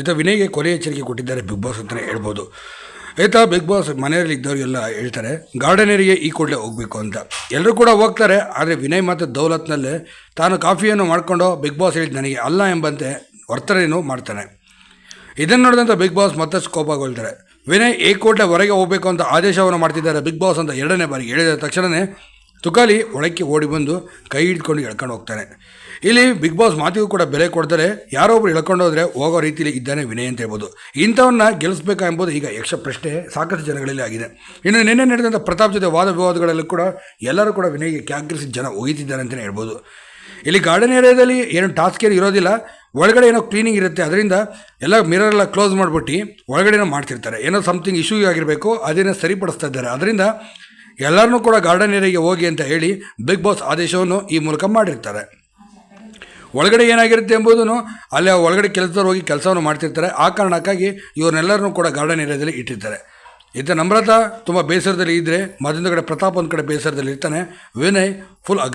ಈತ ವಿನಯ್ಗೆ ಕೊಲೆ ಎಚ್ಚರಿಕೆ ಕೊಟ್ಟಿದ್ದಾರೆ ಬಿಗ್ ಬಾಸ್ ಅಂತಲೇ ಹೇಳ್ಬೋದು. ಈತ ಬಿಗ್ ಬಾಸ್ ಮನೆಯಲ್ಲಿ ಇದ್ದವರಿಗೆಲ್ಲ ಹೇಳ್ತಾರೆ, ಗಾರ್ಡನರಿಗೆ ಈ ಕೂಡಲೇ ಹೋಗಬೇಕು ಅಂತ. ಎಲ್ಲರೂ ಕೂಡ ಹೋಗ್ತಾರೆ, ಆದರೆ ವಿನಯ್ ಮತ್ತು ದೌಲತ್ನಲ್ಲೇ ತಾನು ಕಾಫಿಯನ್ನು ಮಾಡಿಕೊಂಡು ಬಿಗ್ ಬಾಸ್ ಹೇಳಿದ ನನಗೆ ಅಲ್ಲ ಎಂಬಂತೆ ವರ್ತನೆಯನ್ನು ಮಾಡ್ತಾನೆ. ಇದನ್ನು ನೋಡಿದಂಥ ಬಿಗ್ ಬಾಸ್ ಮತ್ತಷ್ಟು ಕೋಪಗೊಳ್ತಾರೆ. ವಿನಯ್ ಈ ಹೊರಗೆ ಹೋಗಬೇಕು ಅಂತ ಆದೇಶವನ್ನು ಮಾಡ್ತಿದ್ದಾರೆ ಬಿಗ್ ಬಾಸ್ ಅಂತ ಎರಡನೇ ಬಾರಿಗೆ. ಹೇಳಿದ ತಕ್ಷಣವೇ ತುಕಾಲಿ ಒಳಕ್ಕೆ ಓಡಿ ಬಂದು ಕೈ ಹಿಡ್ಕೊಂಡು ಎಳ್ಕೊಂಡು ಹೋಗ್ತಾನೆ. ಇಲ್ಲಿ ಬಿಗ್ ಬಾಸ್ ಮಾತಿಗೂ ಕೂಡ ಬೆಲೆ ಕೊಡ್ತಾರೆ. ಯಾರೋ ಒಬ್ರು ಎಳ್ಕೊಂಡು ಹೋದರೆ ಹೋಗೋ ರೀತಿಯಲ್ಲಿ ಇದ್ದಾನೆ ವಿನಯ್ ಅಂತ ಹೇಳ್ಬೋದು. ಇಂಥವನ್ನ ಗೆಲ್ಲಿಸ್ಬೇಕಾ ಎಂಬುದು ಈಗ ಯಕ್ಷ ಪ್ರಶ್ನೆ ಸಾಕಷ್ಟು ಜನಗಳಲ್ಲಿ ಆಗಿದೆ. ಇನ್ನು ನಿನ್ನೆ ನಡೆದಂಥ ಪ್ರತಾಪ್ ಜೊತೆ ವಾದ ವಿವಾದಗಳಲ್ಲೂ ಕೂಡ ಎಲ್ಲರೂ ಕೂಡ ವಿನಯ್ಗೆ ಕ್ಯಾಗ್ರಿಸಿ ಜನ ಒಯ್ತಿದ್ದಾರೆ ಅಂತಲೇ ಹೇಳ್ಬೋದು. ಇಲ್ಲಿ ಗಾರ್ಡನ್ ಏರಿಯಾದಲ್ಲಿ ಏನು ಟಾಸ್ಕ್ ಏನು ಇರೋದಿಲ್ಲ. ಒಳಗಡೆ ಏನೋ ಕ್ಲೀನಿಂಗ್ ಇರುತ್ತೆ. ಅದರಿಂದ ಎಲ್ಲ ಮಿರರ್ ಎಲ್ಲ ಕ್ಲೋಸ್ ಮಾಡಿಬಿಟ್ಟು ಒಳಗಡೆನೋ ಮಾಡ್ತಿರ್ತಾರೆ. ಏನೋ ಸಮಥಿಂಗ್ ಇಶ್ಯೂ ಆಗಿರಬೇಕು ಅದನ್ನು ಸರಿಪಡಿಸ್ತಾ ಇದ್ದಾರೆ. ಅದರಿಂದ ಎಲ್ಲರನ್ನೂ ಕೂಡ ಗಾರ್ಡನ್ ಏರಿಯಾಗೆ ಹೋಗಿ ಅಂತ ಹೇಳಿ ಬಿಗ್ ಬಾಸ್ ಆದೇಶವನ್ನು ಈ ಮೂಲಕ ಮಾಡಿರ್ತಾರೆ. ಒಳಗಡೆ ಏನಾಗಿರುತ್ತೆ ಎಂಬುದನ್ನು ಅಲ್ಲಿ ಒಳಗಡೆ ಕೆಲಸದವ್ರು ಹೋಗಿ ಕೆಲಸವನ್ನು ಮಾಡ್ತಿರ್ತಾರೆ. ಆ ಕಾರಣಕ್ಕಾಗಿ ಇವ್ರನ್ನೆಲ್ಲರನ್ನೂ ಕೂಡ ಗಾರ್ಡನ್ ಏರಿಯಾದಲ್ಲಿ ಇಟ್ಟಿರ್ತಾರೆ. ಇದ್ದ ನಮ್ರತಾ ತುಂಬ ಬೇಸರದಲ್ಲಿ ಇದ್ದರೆ ಮತ್ತೊಂದು ಕಡೆ ಪ್ರತಾಪ್ ಒಂದು ಕಡೆ ಬೇಸರದಲ್ಲಿ ಇರ್ತಾನೆ. ವಿನಯ್ ಫುಲ್ ಅಗ್ರೆ